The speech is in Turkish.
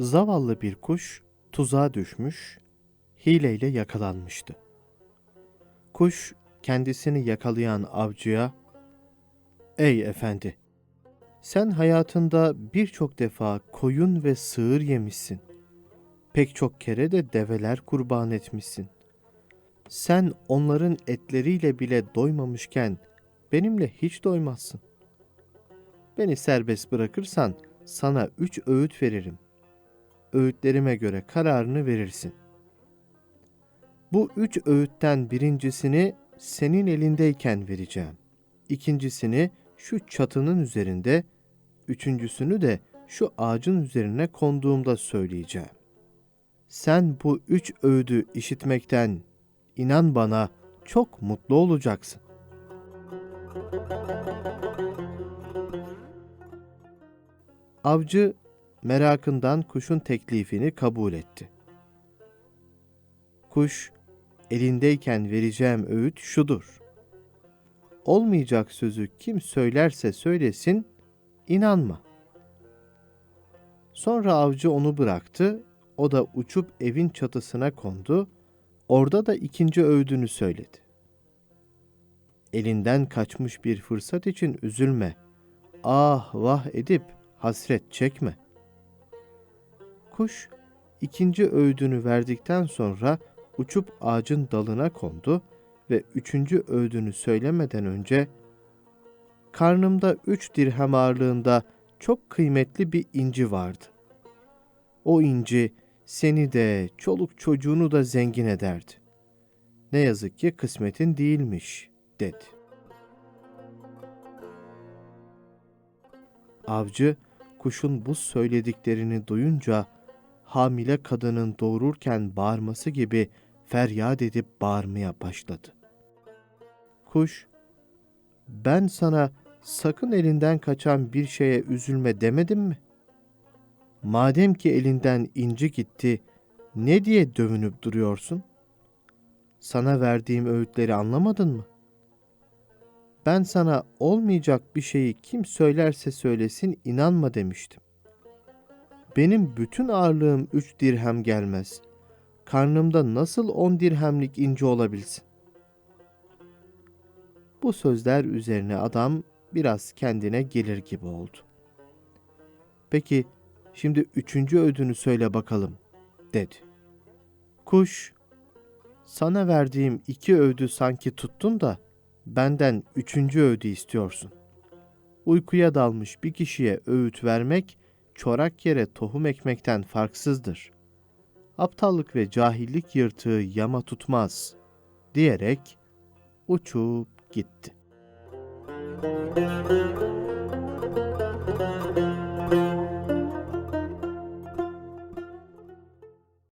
Zavallı bir kuş tuzağa düşmüş, hileyle yakalanmıştı. Kuş kendisini yakalayan avcıya, ''Ey efendi, sen hayatında birçok defa koyun ve sığır yemişsin. Pek çok kere de develer kurban etmişsin. Sen onların etleriyle bile doymamışken benimle hiç doymazsın. Beni serbest bırakırsan sana üç öğüt veririm. Öğütlerime göre kararını verirsin. Bu üç öğütten birincisini senin elindeyken vereceğim. İkincisini şu çatının üzerinde, üçüncüsünü de şu ağacın üzerine konduğumda söyleyeceğim. Sen bu üç öğüdü işitmekten inan bana çok mutlu olacaksın. Avcı merakından kuşun teklifini kabul etti. Kuş, elindeyken vereceğim öğüt şudur. Olmayacak sözü kim söylerse söylesin, inanma. Sonra avcı onu bıraktı, o da uçup evin çatısına kondu, orada da ikinci öğüdünü söyledi. Elinden kaçmış bir fırsat için üzülme. Ah vah edip hasret çekme. Kuş ikinci öğüdünü verdikten sonra uçup ağacın dalına kondu ve üçüncü öğüdünü söylemeden önce karnımda üç dirhem ağırlığında çok kıymetli bir inci vardı. O inci seni de çoluk çocuğunu da zengin ederdi. Ne yazık ki kısmetin değilmiş dedi. Avcı kuşun bu söylediklerini duyunca hamile kadının doğururken bağırması gibi feryat edip bağırmaya başladı. Kuş, ben sana sakın elinden kaçan bir şeye üzülme demedim mi? Madem ki elinden inci gitti, ne diye dövünüp duruyorsun? Sana verdiğim öğütleri anlamadın mı? Ben sana olmayacak bir şeyi kim söylerse söylesin inanma demiştim. Benim bütün ağırlığım üç dirhem gelmez. Karnımda nasıl on dirhemlik inci olabilsin? Bu sözler üzerine adam biraz kendine gelir gibi oldu. Peki şimdi üçüncü ödünü söyle bakalım dedi. Kuş, sana verdiğim iki öğüdü sanki tuttun da benden üçüncü öğüdü istiyorsun. Uykuya dalmış bir kişiye öğüt vermek, çorak yere tohum ekmekten farksızdır. Aptallık ve cahillik yırtığı yama tutmaz, diyerek uçup gitti.